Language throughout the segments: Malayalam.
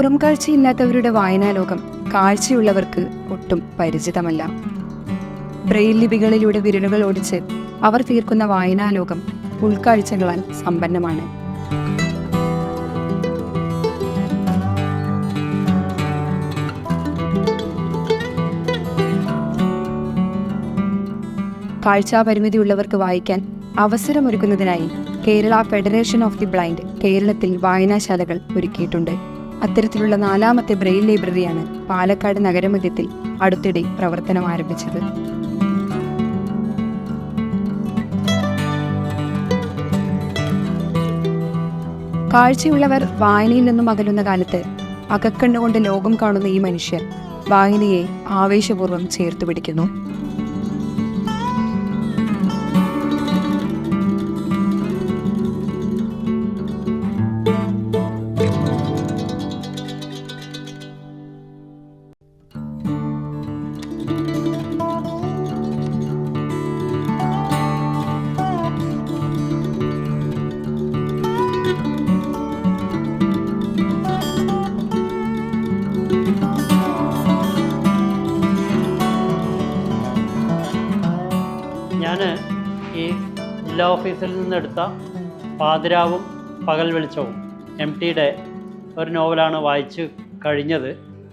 പുറം കാഴ്ചയില്ലാത്തവരുടെ വായനാലോകം കാഴ്ചയുള്ളവർക്ക് ഒട്ടും പരിചിതമല്ല. ബ്രെയിൽ ലിപികളിലൂടെ വിരലുകൾ ഓടിച്ച് അവർ തീർക്കുന്ന വായനാലോകം ഉൾക്കാഴ്ചകളാൽ സമ്പന്നമാണ്. കാഴ്ചാപരിമിതിയുള്ളവർക്ക് വായിക്കാൻ അവസരമൊരുക്കുന്നതിനായി Kerala federation of the blind കേരളത്തിൽ വായനാശാലകൾ ഒരുക്കിയിട്ടുണ്ട്. അത്തരത്തിലുള്ള നാലാമത്തെ ബ്രെയിൽ ലൈബ്രറിയാണ് പാലക്കാട് നഗരമധ്യത്തിൽ അടുത്തിടെ പ്രവർത്തനം ആരംഭിച്ചത്. കാഴ്ചയുള്ളവർ വായനയിൽ നിന്നും അകലുന്ന കാലത്ത് അകക്കണ്ണുകൊണ്ട് ലോകം കാണുന്ന ഈ മനുഷ്യർ വായനയെ ആവേശപൂർവം ചേർത്ത് പിടിക്കുന്നു. ഓഫീസിൽ നിന്നെടുത്ത പാതിരാവും പകൽ വെളിച്ചവും. എം ടിയുടെ ഒരു നോവലാണ് വായിച്ച് കഴിഞ്ഞത്.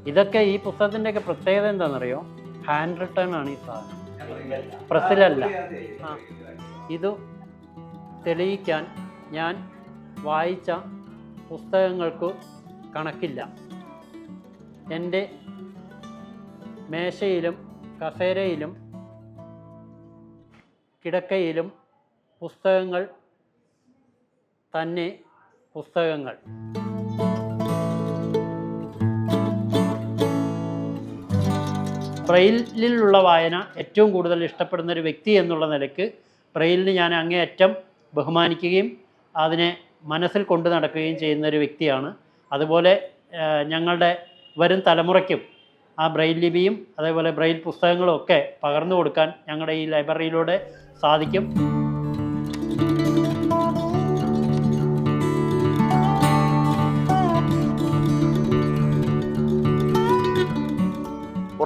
ഇതൊക്കെ ഈ പുസ്തകത്തിന്റെയൊക്കെ പ്രത്യേകത എന്താണെന്നറിയോ? ഹാൻഡ് റിട്ടേൺ ആണ് ഈ സാധനം. പ്രസ്സിലല്ല ആ. ഇത് തെളിയിക്കാൻ ഞാൻ വായിച്ച പുസ്തകങ്ങൾക്ക് കണക്കില്ല. എന്റെ മേശയിലും കസേരയിലും കിടക്കയിലും പുസ്തകങ്ങൾ തന്നെ പുസ്തകങ്ങൾ. ബ്രെയിലിലുള്ള വായന ഏറ്റവും കൂടുതൽ ഇഷ്ടപ്പെടുന്ന ഒരു വ്യക്തി എന്നുള്ള നിലയ്ക്ക് ബ്രെയിലിന് ഞാൻ അങ്ങേയറ്റം ബഹുമാനിക്കുകയും അതിനെ മനസ്സിൽ കൊണ്ടു നടക്കുകയും ചെയ്യുന്ന ഒരു വ്യക്തിയാണ്. അതുപോലെ ഞങ്ങളുടെ വരും തലമുറയ്ക്കും ആ ബ്രെയിൽ ലിപിയും അതേപോലെ ബ്രെയിൽ പുസ്തകങ്ങളും ഒക്കെ പകർന്നു കൊടുക്കാൻ ഞങ്ങളുടെ ഈ ലൈബ്രറിയിലൂടെ സാധിക്കും.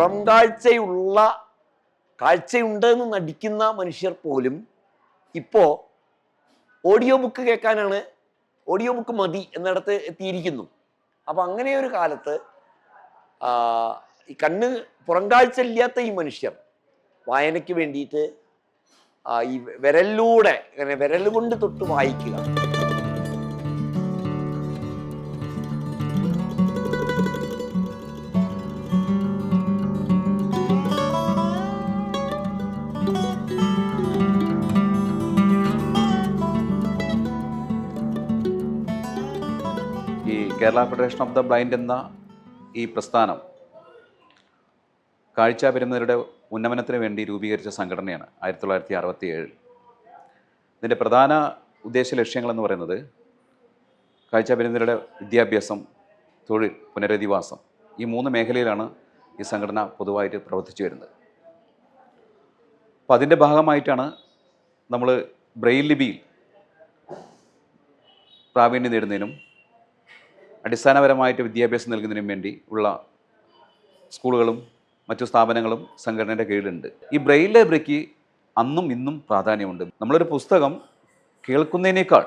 പുറം കാഴ്ചയുള്ള കാഴ്ചയുണ്ടെന്ന് നടിക്കുന്ന മനുഷ്യർ പോലും ഇപ്പോൾ ഓഡിയോ ബുക്ക് കേൾക്കാനാണ് ഓഡിയോ ബുക്ക് മതി എന്നിടത്ത് എത്തിയിരിക്കുന്നു. അപ്പം അങ്ങനെ ഒരു കാലത്ത് ഈ കണ്ണ് പുറം കാഴ്ച ഇല്ലാത്ത ഈ മനുഷ്യർ വായനയ്ക്ക് വേണ്ടിയിട്ട് ഈ വിരലിലൂടെ ഇങ്ങനെ വിരൽ കൊണ്ട് തൊട്ട് വായിക്കുക. Kerala federation of the blind എന്ന ഈ പ്രസ്ഥാനം കാഴ്ച വരുന്നവരുടെ ഉന്നമനത്തിന് വേണ്ടി രൂപീകരിച്ച സംഘടനയാണ് ആയിരത്തി തൊള്ളായിരത്തി അറുപത്തി ഏഴിൽ ഇതിന്റെ പ്രധാന ഉദ്ദേശ ലക്ഷ്യങ്ങളെന്ന് പറയുന്നത് കാഴ്ച വരുന്നവരുടെ വിദ്യാഭ്യാസം തൊഴിൽ പുനരധിവാസം ഈ മൂന്ന് മേഖലയിലാണ് ഈ സംഘടന പൊതുവായിട്ട് പ്രവർത്തിച്ചു വരുന്നത്. അപ്പോൾ അതിന്റെ ഭാഗമായിട്ടാണ് നമ്മൾ ബ്രെയിൽ ലിപിയിൽ പ്രാവീണ്യം നേടുന്നതിനും അടിസ്ഥാനപരമായിട്ട് വിദ്യാഭ്യാസം നൽകുന്നതിനും വേണ്ടി ഉള്ള സ്കൂളുകളും മറ്റു സ്ഥാപനങ്ങളും സംഘടനയുടെ കീഴിലുണ്ട്. ഈ ബ്രെയിൽ ലൈബ്രറിക്ക് അന്നും ഇന്നും പ്രാധാന്യമുണ്ട്. നമ്മളൊരു പുസ്തകം കേൾക്കുന്നതിനേക്കാൾ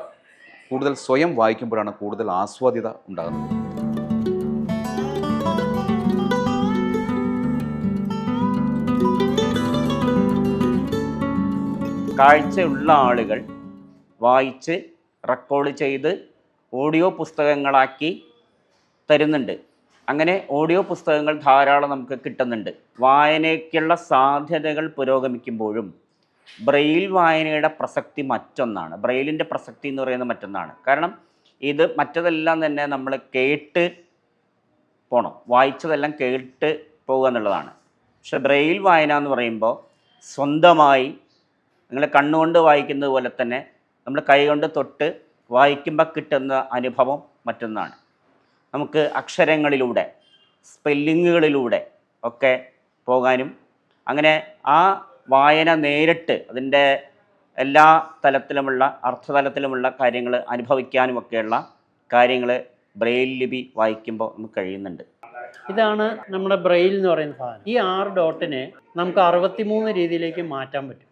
കൂടുതൽ സ്വയം വായിക്കുമ്പോഴാണ് കൂടുതൽ ആസ്വാദ്യത ഉണ്ടാകുന്നത്. കാഴ്ചയുള്ള ആളുകൾ വായിച്ച് റെക്കോർഡ് ചെയ്ത് ഓഡിയോ പുസ്തകങ്ങളാക്കി തരുന്നുണ്ട്. അങ്ങനെ ഓഡിയോ പുസ്തകങ്ങൾ ധാരാളം നമുക്ക് കിട്ടുന്നുണ്ട്. വായനയ്ക്കുള്ള സാധ്യതകൾ പുരോഗമിക്കുമ്പോഴും ബ്രെയിൽ വായനയുടെ പ്രസക്തി മറ്റൊന്നാണ്. ബ്രെയിലിന്റെ പ്രസക്തി എന്ന് പറയുന്നത് മറ്റൊന്നാണ്. കാരണം ഇത് മറ്റതെല്ലാം തന്നെ നമ്മൾ കേട്ട് പോകണം വായിച്ചതെല്ലാം കേട്ട് പോകുക എന്നുള്ളതാണ്. പക്ഷെ ബ്രെയിൽ വായന എന്ന് പറയുമ്പോൾ സ്വന്തമായി നിങ്ങൾ കണ്ണുകൊണ്ട് വായിക്കുന്നത് പോലെ തന്നെ നമ്മൾ കൈകൊണ്ട് തൊട്ട് വായിക്കുമ്പോൾ കിട്ടുന്ന അനുഭവം മറ്റൊന്നാണ്. നമുക്ക് അക്ഷരങ്ങളിലൂടെ സ്പെല്ലിങ്ങുകളിലൂടെ ഒക്കെ പോകാനും. അങ്ങനെ ആ വായന നേരിട്ട് അതിന്റെ എല്ലാ തലത്തിലുമുള്ള അർത്ഥതലത്തിലുമുള്ള കാര്യങ്ങൾ അനുഭവിക്കാനുമൊക്കെയുള്ള കാര്യങ്ങൾ ബ്രെയിൽ ലിപി വായിക്കുമ്പോൾ നമുക്ക് കഴിയുന്നുണ്ട്. ഇതാണ് നമ്മുടെ ബ്രെയിൽ എന്ന് പറയുന്ന സാധനം. ഈ ആറ് ഡോട്ടിനെ നമുക്ക് അറുപത്തിമൂന്ന് രീതിയിലേക്ക് മാറ്റാൻ പറ്റും.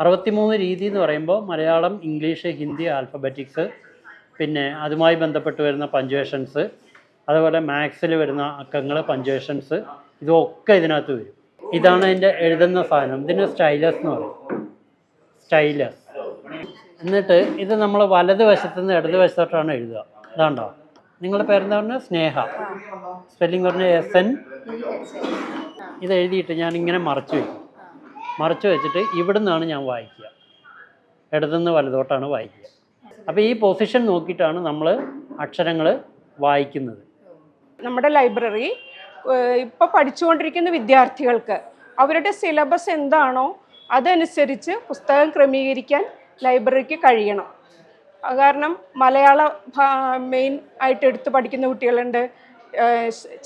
അറുപത്തിമൂന്ന് രീതി എന്ന് പറയുമ്പോൾ മലയാളം ഇംഗ്ലീഷ് ഹിന്ദി ആൽഫബറ്റിക്സ് പിന്നെ അതുമായി ബന്ധപ്പെട്ട് വരുന്ന പഞ്ച്വേഷൻസ് അതുപോലെ മാത്സിൽ വരുന്ന അക്കങ്ങൾ പഞ്ച്വേഷൻസ് ഇതൊക്കെ ഇതിനകത്ത് വരും. ഇതാണ് എന്റെ എഴുതുന്ന സാധനം. ഇതിന് സ്റ്റൈലസ് എന്ന് പറയും. സ്റ്റൈലസ് എന്നിട്ട് ഇത് നമ്മൾ വലത് വശത്തു നിന്ന് ഇടത് വശത്തോട്ടാണ് എഴുതുക. ഇതാണ്ടോ? നിങ്ങളുടെ പേരെന്താ പറഞ്ഞാൽ സ്നേഹ. സ്പെല്ലിംഗ് പറഞ്ഞ എസ് എൻ ഇത് എഴുതിയിട്ട് ഞാൻ ഇങ്ങനെ മറച്ചു വയ്ക്കും മറച്ചു വെച്ചിട്ട് ഇവിടുന്നാണ് ഞാൻ വായിക്കുക. ഇടതുനിന്ന് വലതോട്ടാണ് വായിക്കുക. അപ്പോൾ ഈ പൊസിഷൻ നോക്കിയിട്ടാണ് നമ്മൾ അക്ഷരങ്ങൾ വായിക്കുന്നത്. നമ്മുടെ ലൈബ്രറി ഇപ്പോൾ പഠിച്ചുകൊണ്ടിരിക്കുന്ന വിദ്യാർത്ഥികൾക്ക് അവരുടെ സിലബസ് എന്താണോ അതനുസരിച്ച് പുസ്തകം ക്രമീകരിക്കാൻ ലൈബ്രറിക്ക് കഴിയണം. കാരണം മലയാള മെയിൻ ആയിട്ട് എടുത്ത് പഠിക്കുന്ന കുട്ടികളുണ്ട്.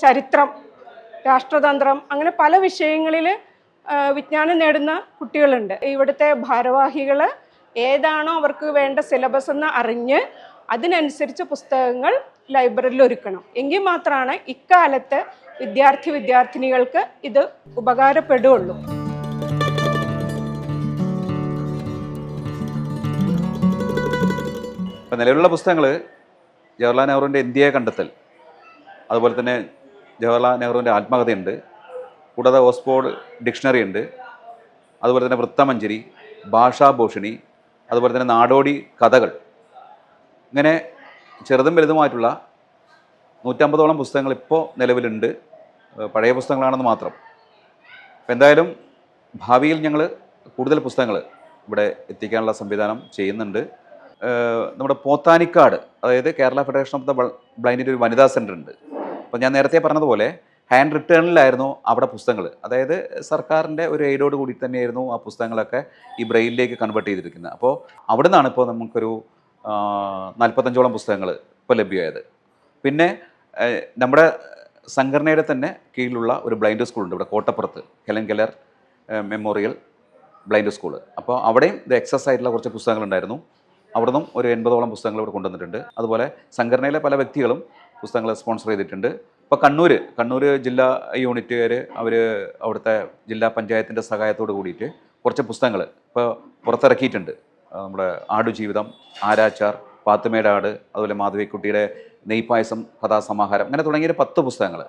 ചരിത്രം രാഷ്ട്രതന്ത്രം അങ്ങനെ പല വിഷയങ്ങളിൽ വിജ്ഞാനം നേടുന്ന കുട്ടികളുണ്ട്. ഇവിടുത്തെ ഭാരവാഹികൾ ഏതാണോ അവർക്ക് വേണ്ട സിലബസ് എന്ന് അറിഞ്ഞ് അതിനനുസരിച്ച് പുസ്തകങ്ങൾ ലൈബ്രറിയിൽ ഒരുക്കണം. എങ്കിൽ മാത്രമാണ് ഇക്കാലത്ത് വിദ്യാർത്ഥി വിദ്യാർത്ഥിനികൾക്ക് ഇത് ഉപകാരപ്പെടുകയുള്ളൂ. ഇപ്പം നിലവിലുള്ള പുസ്തകങ്ങൾ ജവഹർലാൽ നെഹ്റുവിന്റെ ഇന്ത്യയെ കണ്ടെത്തൽ അതുപോലെ തന്നെ ജവഹർലാൽ നെഹ്റുവിന്റെ ആത്മകഥയുണ്ട് കൂടാതെ ഓസ്ഫോർഡ് ഡിക്ഷണറി ഉണ്ട് അതുപോലെ തന്നെ വൃത്തമഞ്ജരി ഭാഷാഭൂഷണി അതുപോലെ തന്നെ നാടോടി കഥകൾ. ഇങ്ങനെ ചെറുതും വലുതുമായിട്ടുള്ള നൂറ്റമ്പതോളം പുസ്തകങ്ങൾ ഇപ്പോൾ നിലവിലുണ്ട്. പഴയ പുസ്തകങ്ങളാണെന്ന് മാത്രം. അപ്പോൾ എന്തായാലും ഭാവിയിൽ ഞങ്ങൾ കൂടുതൽ പുസ്തകങ്ങൾ ഇവിടെ എത്തിക്കാനുള്ള സംവിധാനം ചെയ്യുന്നുണ്ട്. നമ്മുടെ പോത്താനിക്കാട് അതായത് കേരള ഫെഡറേഷൻ ഓഫ് ദ ബ്ലൈൻഡിന്റെ ഒരു വനിതാ സെന്റർ ഉണ്ട് അപ്പോൾ ഞാൻ നേരത്തെ പറഞ്ഞതുപോലെ ഹാൻഡ് റിട്ടേണിലായിരുന്നു അവിടെ പുസ്തകങ്ങൾ. അതായത് സർക്കാരിന്റെ ഒരു എയ്ഡോട് കൂടി തന്നെയായിരുന്നു ആ പുസ്തകങ്ങളൊക്കെ ഈ ബ്രെയിലിലേക്ക് കൺവേർട്ട് ചെയ്തിരിക്കുന്നത്. അപ്പോൾ അവിടെ നിന്നാണ് ഇപ്പോൾ നമുക്കൊരു നാൽപ്പത്തഞ്ചോളം പുസ്തകങ്ങൾ ഇപ്പോൾ ലഭ്യമായത്. പിന്നെ നമ്മുടെ സംഘടനയുടെ തന്നെ കീഴിലുള്ള ഒരു ബ്ലൈൻഡ് സ്കൂളുണ്ട് ഇവിടെ കോട്ടപ്പുറത്ത് Helen Keller memorial blind school അപ്പോൾ അവിടെയും ഇത് എക്സസ് ആയിട്ടുള്ള കുറച്ച് പുസ്തകങ്ങളുണ്ടായിരുന്നു. അവിടെ നിന്നും ഒരു എൺപതോളം പുസ്തകങ്ങൾ ഇവിടെ കൊണ്ടുവന്നിട്ടുണ്ട്. അതുപോലെ സംഘടനയിലെ പല വ്യക്തികളും പുസ്തകങ്ങൾ സ്പോൺസർ ചെയ്തിട്ടുണ്ട്. ഇപ്പോൾ കണ്ണൂർ കണ്ണൂർ ജില്ലാ യൂണിറ്റുകാർ അവർ അവിടുത്തെ ജില്ലാ പഞ്ചായത്തിന്റെ സഹായത്തോട് കൂടിയിട്ട് കുറച്ച് പുസ്തകങ്ങൾ ഇപ്പോൾ പുറത്തിറക്കിയിട്ടുണ്ട്. നമ്മുടെ ആടുജീവിതം ആരാച്ചാർ പാത്തുമേടെ ആട് അതുപോലെ മാധവിക്കുട്ടിയുടെ നെയ്പായസം കഥാസമാഹാരം അങ്ങനെ തുടങ്ങിയ ഒരു പത്ത് പുസ്തകങ്ങൾ.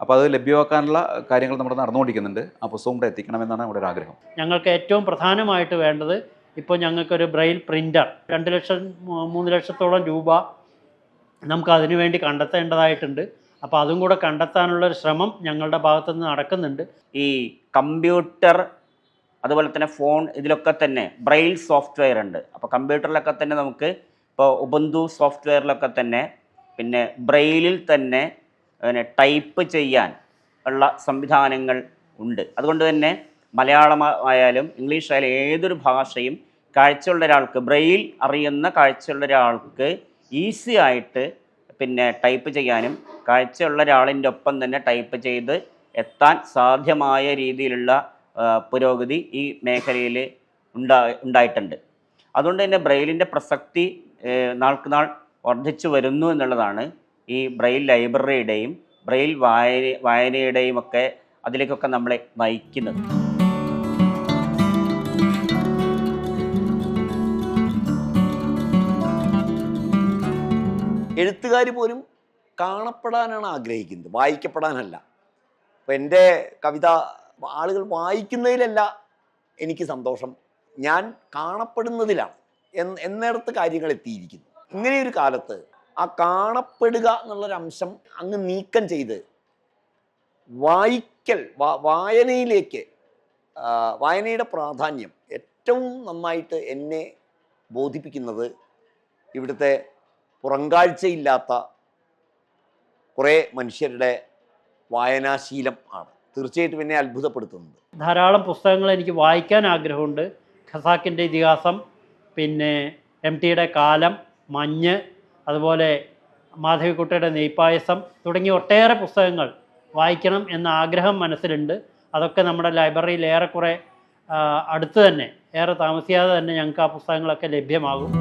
അപ്പോൾ അത് ലഭ്യമാക്കാനുള്ള കാര്യങ്ങൾ നമ്മുടെ നടന്നുകൊണ്ടിരിക്കുന്നുണ്ട്. ആ പുസ്തകം കൂടെ എത്തിക്കണമെന്നാണ് നമ്മുടെ ഒരു ആഗ്രഹം. ഞങ്ങൾക്ക് ഏറ്റവും പ്രധാനമായിട്ട് വേണ്ടത് ഇപ്പോൾ ഞങ്ങൾക്കൊരു ബ്രെയിൽ പ്രിന്റർ രണ്ട് ലക്ഷം മൂന്ന് ലക്ഷത്തോളം രൂപ നമുക്ക് അതിനു വേണ്ടി കണ്ടെത്തേണ്ടതായിട്ടുണ്ട്. അപ്പോൾ അതും കൂടെ കണ്ടെത്താനുള്ള ഒരു ശ്രമം ഞങ്ങളുടെ ഭാഗത്തുനിന്ന് നടക്കുന്നുണ്ട്. ഈ കമ്പ്യൂട്ടർ അതുപോലെ തന്നെ ഫോൺ ഇതിലൊക്കെ തന്നെ ബ്രെയിൽ സോഫ്റ്റ്വെയർ ഉണ്ട്. അപ്പോൾ കമ്പ്യൂട്ടറിലൊക്കെ തന്നെ നമുക്ക് ഇപ്പോൾ ഉബന്തു സോഫ്റ്റ്വെയറിലൊക്കെ തന്നെ പിന്നെ ബ്രെയിലിൽ തന്നെ പിന്നെ ടൈപ്പ് ചെയ്യാൻ ഉള്ള സംവിധാനങ്ങൾ ഉണ്ട്. അതുകൊണ്ട് തന്നെ മലയാളമായാലും ഇംഗ്ലീഷ് ആയാലും ഏതൊരു ഭാഷയും കാഴ്ചയുള്ള ഒരാൾക്ക് ബ്രെയിൽ അറിയുന്ന കാഴ്ചയുള്ള ഒരാൾക്ക് ഈസി ആയിട്ട് പിന്നെ ടൈപ്പ് ചെയ്യാനും കാഴ്ചയുള്ള ഒരാളിന്റെ ഒപ്പം തന്നെ ടൈപ്പ് ചെയ്ത് എത്താൻ സാധ്യമായ രീതിയിലുള്ള പുരോഗതി ഈ മേഖലയിൽ ഉണ്ടാ ഉണ്ടായിട്ടുണ്ട്. അതുകൊണ്ട് തന്നെ ബ്രെയിലിന്റെ പ്രസക്തി നാൾക്ക് നാൾ വർദ്ധിച്ചു വരുന്നു എന്നുള്ളതാണ് ഈ ബ്രെയിൽ ലൈബ്രറിയുടെയും ബ്രെയിൽ വായന വായനയുടെയും ഒക്കെ അതിലേക്കൊക്കെ നമ്മളെ നയിക്കുന്നത്. എഴുത്തുകാർ പോലും കാണപ്പെടാനാണ് ആഗ്രഹിക്കുന്നത്. വായിക്കപ്പെടാനല്ല. അപ്പം എന്റെ കവിത ആളുകൾ വായിക്കുന്നതിലല്ല എനിക്ക് സന്തോഷം. ഞാൻ കാണപ്പെടുന്നതിലാണ്. എന്ന് എന്നിടത്ത് കാര്യങ്ങൾ എത്തിയിരിക്കുന്നു. ഇങ്ങനെയൊരു കാലത്ത് ആ കാണപ്പെടുക എന്നുള്ളൊരു അംശം അങ്ങ് നീക്കം ചെയ്ത് വായിക്കൽ വായനയിലേക്ക് വായനയുടെ പ്രാധാന്യം ഏറ്റവും നന്നായിട്ട് എന്നെ ബോധിപ്പിക്കുന്നത് ഇവിടുത്തെ പുറങ്കാഴ്ചയില്ലാത്ത കുറേ മനുഷ്യരുടെ വായനാശീലം ആണ്. തീർച്ചയായിട്ടും എന്നെ അത്ഭുതപ്പെടുത്തുന്നത് ധാരാളം പുസ്തകങ്ങൾ എനിക്ക് വായിക്കാൻ ആഗ്രഹമുണ്ട്. ഖസാക്കിന്റെ ഇതിഹാസം പിന്നെ എം ടിയുടെ കാലം മഞ്ഞ് അതുപോലെ മാധവിക്കുട്ടിയുടെ നെയ്പ്പായസം തുടങ്ങിയ ഒട്ടേറെ പുസ്തകങ്ങൾ വായിക്കണം എന്ന ആഗ്രഹം മനസ്സിലുണ്ട്. അതൊക്കെ നമ്മുടെ ലൈബ്രറിയിൽ ഏറെക്കുറെ അടുത്ത് തന്നെ ഏറെ താമസിയാതെ തന്നെ ഞങ്ങൾക്ക് ആ പുസ്തകങ്ങളൊക്കെ ലഭ്യമാകും.